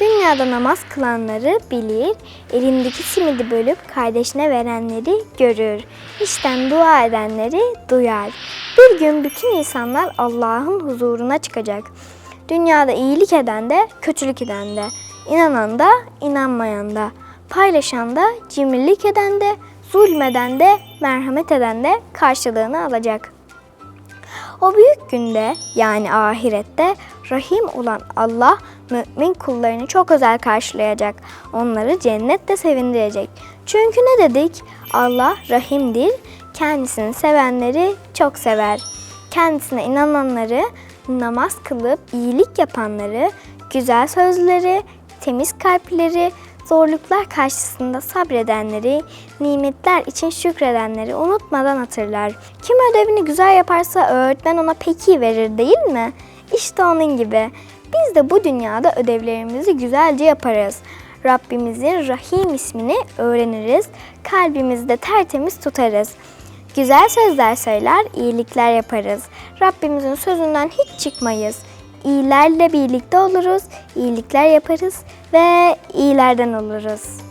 Dünyada namaz kılanları bilir, elindeki simidi bölüp kardeşine verenleri görür. İşten dua edenleri duyar. Bir gün bütün insanlar Allah'ın huzuruna çıkacak. Dünyada iyilik eden de, kötülük eden de, inanan da, inanmayan da, paylaşan da, cimrilik eden de, zulmeden de, merhamet eden de karşılığını alacak. O büyük günde yani ahirette Rahim olan Allah mümin kullarını çok özel karşılayacak. Onları cennette sevindirecek. Çünkü ne dedik? Allah Rahimdir. Kendisini sevenleri çok sever. Kendisine inananları, namaz kılıp iyilik yapanları, güzel sözleri, temiz kalpleri, zorluklar karşısında sabredenleri, nimetler için şükredenleri unutmadan hatırlar. Kim ödevini güzel yaparsa öğretmen ona peki verir değil mi? İşte onun gibi. Biz de bu dünyada ödevlerimizi güzelce yaparız. Rabbimizin Rahim ismini öğreniriz, kalbimizde tertemiz tutarız. Güzel sözler söyler, iyilikler yaparız. Rabbimizin sözünden hiç çıkmayız. İyilerle birlikte oluruz, iyilikler yaparız ve iyilerden oluruz.